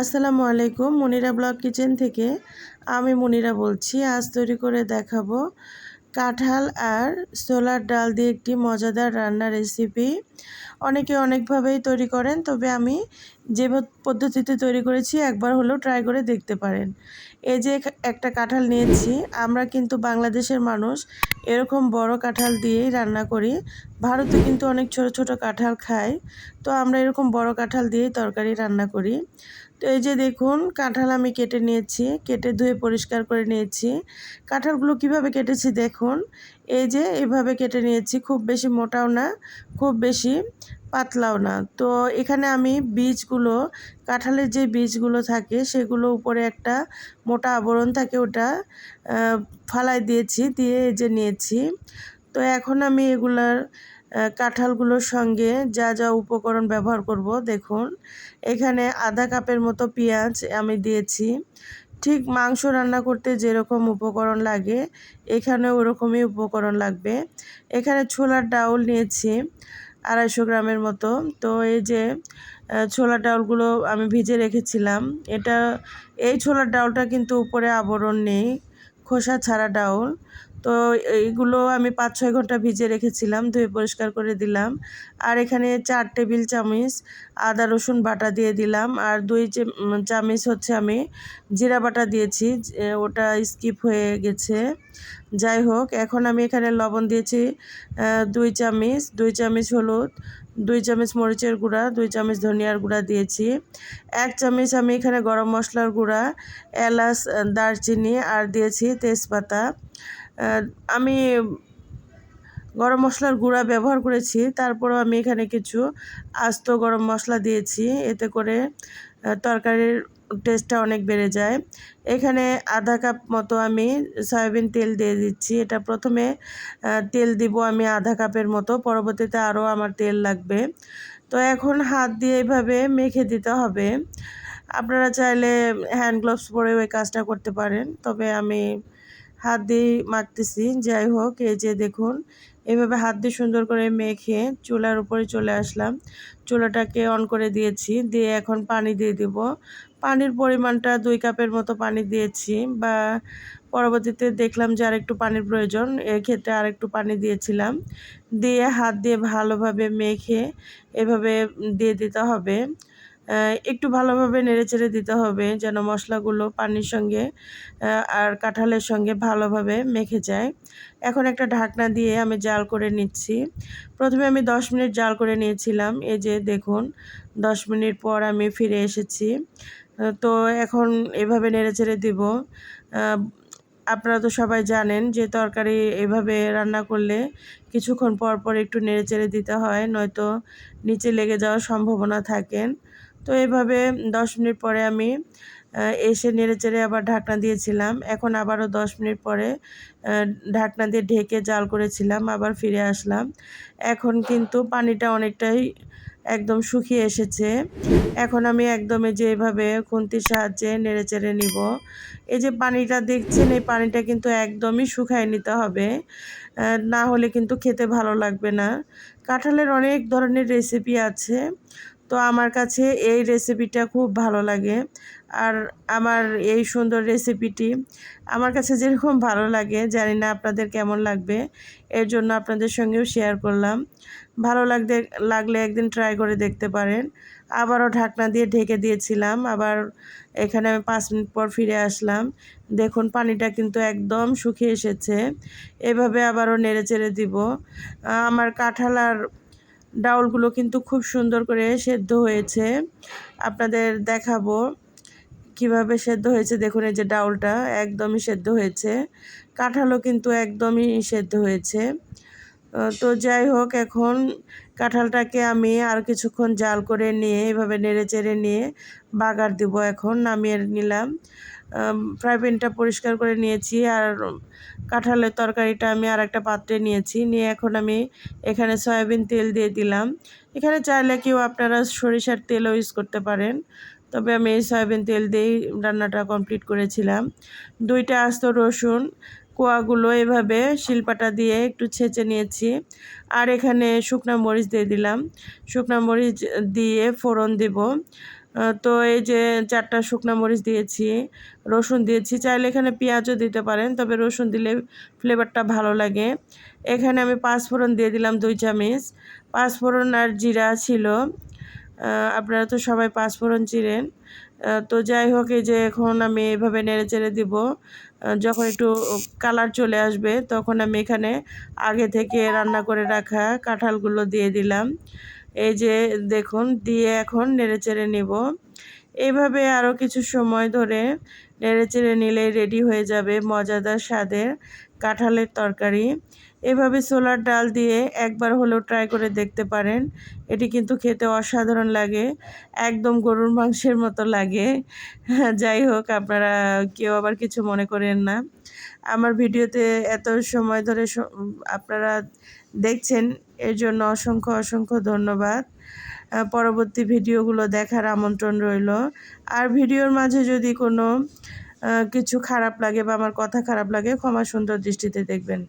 আসসালামু আলাইকুম, Monira blog kitchen থেকে আমি মনিরা বলছি। আজ তৈরি করে দেখাবো কাঁঠাল আর সোলার ডাল দিয়ে একটি মজাদার রান্নার রেসিপি অনেকে অনেকভাবেই তৈরি করেন, তবে আমি যে পদ্ধতিতে তৈরি করেছি একবার হলেও ট্রাই করে দেখতে পারেন। এই যে একটা কাঁঠাল নিয়েছি, আমরা কিন্তু বাংলাদেশের মানুষ এরকম বড় কাঁঠাল দিয়েই রান্না করি। ভারতে কিন্তু অনেক ছোট ছোট কাঁঠাল খায়, তো আমরা এরকম বড় কাঁঠাল দিয়েই তরকারি রান্না করি। তো এই যে দেখুন, কাঁঠাল আমি কেটে নিয়েছি, কেটে ধুয়ে পরিষ্কার করে নিয়েছি। কাঁঠালগুলো কীভাবে কেটেছি দেখুন, এই যে এভাবে কেটে নিয়েছি, খুব বেশি মোটাও না, খুব বেশি পাতলাও না। তো এখানে আমি বীজগুলো, কাঁঠালের যে বীজগুলো থাকে, সেগুলো উপরে একটা মোটা আবরণ থাকে, ওটা ফালাই দিয়েছি, দিয়ে এই যে নিয়েছি। তো এখন আমি এগুলার কাঁঠালগুলোর সঙ্গে যা যা উপকরণ ব্যবহার করব, দেখুন। এখানে আধা কাপের মতো পেঁয়াজ আমি দিয়েছি। ঠিক মাংস রান্না করতে যেরকম উপকরণ লাগে এখানে ওরকমই উপকরণ লাগবে। এখানে ছোলার ডাউল নিয়েছি আড়াইশো গ্রামের মতো। তো এই যে ছোলার ডাউলগুলো আমি ভিজে রেখেছিলাম, এটা, এই ছোলার ডাউলটা কিন্তু উপরে আবরণ নেই, খোসা ছাড়া ডাউল। তো এইগুলো আমি পাঁচ ছয় ঘণ্টা ভিজে রেখেছিলাম, ধুয়ে পরিষ্কার করে দিলাম। আর এখানে চার টেবিল চামচ আদা, রসুন বাটা দিয়ে দিলাম। আর দুই চামচ হচ্ছে আমি জিরা বাটা দিয়েছি ওটা স্কিপ হয়ে গেছে। যাই হোক, এখন আমি এখানে লবণ দিয়েছি দুই চামচ দুই চামচ হলুদ, দুই চামচ মরিচের গুঁড়া, দুই চামচ ধনিয়ার গুঁড়া দিয়েছি। এক চামচ আমি এখানে গরম মশলার গুঁড়া, এলাচ দারচিনি, আর দিয়েছি তেজপাতা। আমি গরম মশলার গুঁড়া ব্যবহার করেছি, তারপরেও আমি এখানে কিছু আস্ত গরম মশলা দিয়েছি, এতে করে তরকারির টেস্টটা অনেক বেড়ে যায়। এখানে আধা কাপ মতো আমি সয়াবিন তেল দিয়ে দিচ্ছি, এটা প্রথমে তেল দিব আমি আধা কাপের মতো, পরবর্তীতে আরও আমার তেল লাগবে। তো এখন হাত দিয়ে এইভাবে মেখে দিতে হবে। আপনারা চাইলে হ্যান্ড গ্লোভস পরে ওই কাজটা করতে পারেন, তবে আমি হাত দিয়ে মাখতেছি যাই হোক, এই যে দেখুন, এভাবে হাত দিয়ে সুন্দর করে মেখে চুলার উপরে চলে আসলাম। চুলাটাকে অন করে দিয়েছি, দিয়ে এখন পানি দিয়ে দিব। পানির পরিমাণটা দুই কাপের মতো পানি দিয়েছি বা পরবর্তীতে দেখলাম যে আরেকটু পানির প্রয়োজন, এক্ষেত্রে আরেকটু পানি দিয়েছিলাম। দিয়ে হাত দিয়ে ভালোভাবে মেখে এভাবে দিয়ে দিতে হবে। একটু ভালোভাবে নেড়েচেড়ে দিতে হবে যেন মশলাগুলো পানির সঙ্গে আর কাঁঠালের সঙ্গে ভালোভাবে মেখে যায়। এখন একটা ঢাকনা দিয়ে আমি জাল করে নিচ্ছি। প্রথমে আমি দশ মিনিট জাল করে নিয়েছিলাম। এই যে দেখুন, দশ মিনিট পর আমি ফিরে এসেছি। তো এখন এভাবে নেড়েচেড়ে দিব। আপনারা তো সবাই জানেন যে তরকারি এভাবে রান্না করলে কিছুক্ষণ পর পর একটু নেড়েচেড়ে দিতে হয়, নয়তো নিচে লেগে যাওয়ার সম্ভাবনা থাকেন তো এভাবে দশ মিনিট পরে আমি এসে নেড়ে চেড়ে আবার ঢাকনা দিয়েছিলাম। এখন আবারও দশ মিনিট পরে ঢাকনা দিয়ে ঢেকে জাল করেছিলাম, আবার ফিরে আসলাম। এখন কিন্তু পানিটা অনেকটাই একদম শুকিয়ে এসেছে। এখন আমি একদমই যে এভাবে খুন্তির সাহায্যে নেড়ে চেড়ে নিব। এই যে পানিটা দেখছেন, এই পানিটা কিন্তু একদমই শুকায় নিতে হবে। না হলে কিন্তু খেতে ভালো লাগবে না। কাঁঠালের অনেক ধরনের রেসিপি আছে। তো আমার কাছে এই রেসিপিটা খুব ভালো লাগে। আর আমার এই সুন্দর রেসিপিটি আমার কাছে যেরকম ভালো লাগে, জানি না আপনাদের কেমন লাগবে, এর জন্য আপনাদের সঙ্গেও শেয়ার করলাম। ভালো লাগতে, লাগলে একদিন ট্রাই করে দেখতে পারেন। আবারও ঢাকনা দিয়ে ঢেকে দিয়েছিলাম, আবার এখানে আমি পাঁচ মিনিট পর ফিরে আসলাম। দেখুন, পানিটা কিন্তু একদম শুকিয়ে এসেছে। এভাবে আবারও নেড়ে চেড়ে দিব আমার কাঁঠাল আর ডাউলগুলো কিন্তু খুব সুন্দর করে সেদ্ধ হয়েছে। আপনাদের দেখাবো কীভাবে সেদ্ধ হয়েছে। দেখুন, এই যে ডাউলটা একদমই সেদ্ধ হয়েছে। কাঁঠালও কিন্তু একদমই সেদ্ধ হয়েছে। তো যাই হোক, এখন কাঁঠালটাকে আমি আর কিছুক্ষণ জাল করে নিয়ে, এভাবে নেড়ে চেড়ে নিয়ে বাগার দিব। এখন নামিয়ে নিলাম। ফ্রাই প্যানটা পরিষ্কার করে নিয়েছি আর কাঁঠালের তরকারিটা আমি আর একটা পাত্রে নিয়েছি। নিয়ে এখন আমি এখানে সয়াবিন তেল দিয়ে দিলাম। এখানে চাইলে কেউ আপনারা সরিষার তেলও ইউজ করতে পারেন। তবে আমি এই সয়াবিন তেল দিয়েই রান্নাটা কমপ্লিট করেছিলাম। দুইটা আস্ত রসুন, কোয়াগুলো এভাবে শিলপাটা দিয়ে একটু ছেঁচে নিয়েছি। আর এখানে শুকনা মরিচ দিয়ে দিলাম। শুকনা মরিচ দিয়ে ফোড়ন দিব। তো এই যে চারটা শুকনো মরিচ দিয়েছি রসুন দিয়েছি চাইলে এখানে পেঁয়াজও দিতে পারেন তবে রসুন দিলে ফ্লেভারটা ভালো লাগে। এখানে আমি পাঁচফোড়ন দিয়ে দিলাম দুই চামচ পাঁচফোড়ন আর জিরা ছিল। আপনারা তো সবাই পাঁচফোড়ন আহ, তো যাই হোক এই যে এখন আমি এভাবে নেড়ে চেড়ে দিব। যখন একটু কালার চলে আসবে তখন আমি এখানে আগে থেকে রান্না করে রাখা কাঁঠালগুলো দিয়ে দিলাম। এই যে দেখুন, দিয়ে এখন নেড়ে চেড়ে নিব। এইভাবে আরও কিছু সময় ধরে নেড়ে চেড়ে নিলেই রেডি হয়ে যাবে মজাদার স্বাদের কাঁঠালের তরকারি। এভাবে সোলার ডাল দিয়ে একবার হলেও ট্রাই করে দেখতে পারেন। এটি কিন্তু খেতে অসাধারণ লাগে, একদম গরুর মাংসের মতো লাগে। যাই হোক, আপনারা কেউ আবার কিছু মনে করেন না। আমার ভিডিওতে এত সময় ধরে আপনারা দেখছেন এর জন্য অসংখ্য অসংখ্য ধন্যবাদ। পরবর্তী ভিডিওগুলো দেখার আমন্ত্রণ রইল। আর ভিডিওর মাঝে যদি কোনো কিছু খারাপ লাগে বা আমার কথা খারাপ লাগে, ক্ষমা সুন্দর দৃষ্টিতে দেখবেন।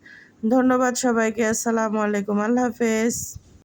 ধন্যবাদ সবাইকে। আসসালামু আলাইকুম। আল্লাহ হাফেজ।